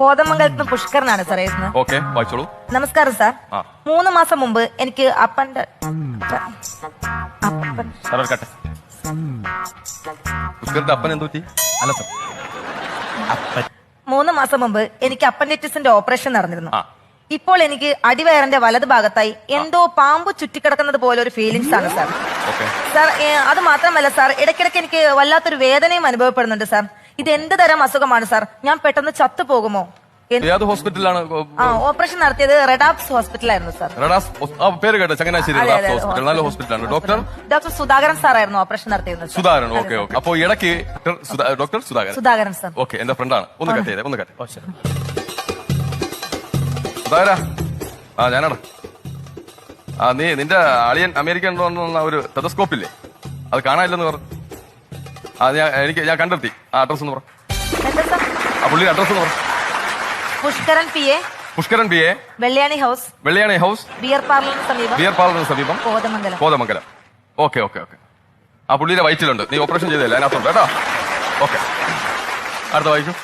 കോതമംഗലത്ത് പുഷ്കറിനാണ് പുഷ്കരനാണ് സാർ എഴുതുന്നത് ഓക്കെ വായിച്ചോളൂ. നമസ്കാരം സാർ. മൂന്ന് മാസം മുമ്പ് എനിക്ക് അപ്പന്റെ അപ്പൻ സാർ ഒരു പുഷ്കറിന്റെ അപ്പൻ എന്തു പറ്റി? അല്ല സാർ. മൂന്ന് മാസം മുമ്പ് എനിക്ക് അപ്പൻഡിറ്റിസിന്റെ ഓപ്പറേഷൻ നടന്നിരുന്നു. ഇപ്പോൾ എനിക്ക് അടിവയറിന്റെ വലത് ഭാഗത്തായി എന്തോ പാമ്പ് ചുറ്റിക്കിടക്കുന്നത് പോലെ ഒരു ഫീലിംഗ്സ് ആണ് സാർ. സാർ അത് മാത്രമല്ല സാർ ഇടയ്ക്കിടയ്ക്ക് എനിക്ക് വല്ലാത്തൊരു വേദനയും അനുഭവപ്പെടുന്നുണ്ട് സാർ. ഇത് എന്ത് തരം അസുഖമാണ് സാർ? ഞാൻ പെട്ടെന്ന് ചത്തു പോകുമോ? ഏത് ഹോസ്പിറ്റലാണ് ആ ഓപ്പറേഷൻ നടത്തിയത് റെഡാപ്സ് ഹോസ്പിറ്റലായിരുന്നു സാർ. റഡാസ് പേര് കേട്ടോ ചങ്ങനാശ്ശേരി അതെ, റഡാസ് അതെ, ഹോസ്പിറ്റൽ നല്ല ഹോസ്പിറ്റലാണ്. ഡോക്ടർ? ഡോക്ടർ സുധാകരൻ സാറായിരുന്നു ഓപ്പറേഷൻ നടത്തിയിരുന്നത് സാർ. Sudhakaran okay okay. അപ്പോ ഇടയ്ക്ക് doctor Sudha- doctor Sudhakaran. Sudhakaran sir. Okay എന്റെ ഫ്രണ്ടാണ് ഒന്ന് കട്ട് ചെയ്തേ ഒന്ന് കട്ട്. സുധാകര. ആ ഞാനാണ്. ആ നീ നിന്റെ അളിയൻ അമേരിക്കൻ ഒരു ടെലസ്കോപ്പ് ഇല്ലേ അത് കാണാനില്ലെന്ന് പറഞ്ഞു. ഞാൻ എനിക്ക് ഞാൻ കണ്ടെത്തി. ആ അഡ്രസ് ഒന്ന് പറ. എന്താ സാർ? ആ പുള്ളിയുടെ അഡ്രസ് ഒന്ന് പറ. Pushkaran P A. Pushkaran P A. Velliyani house. Velliyani house. Beer പാർലറിന് സമീപം. ബിയർ പാർലറിന് സമീപം. Kothamangalam. Kothamangalam. Okay okay okay. ആ പുള്ളിയുടെ വയറ്റിലുണ്ട്. നീ ഓപ്പറേഷൻ ചെയ്തല്ലേ അതിനകത്തുണ്ട്. കേട്ടോ? ഓക്കെ. അടുത്ത വായിക്കും.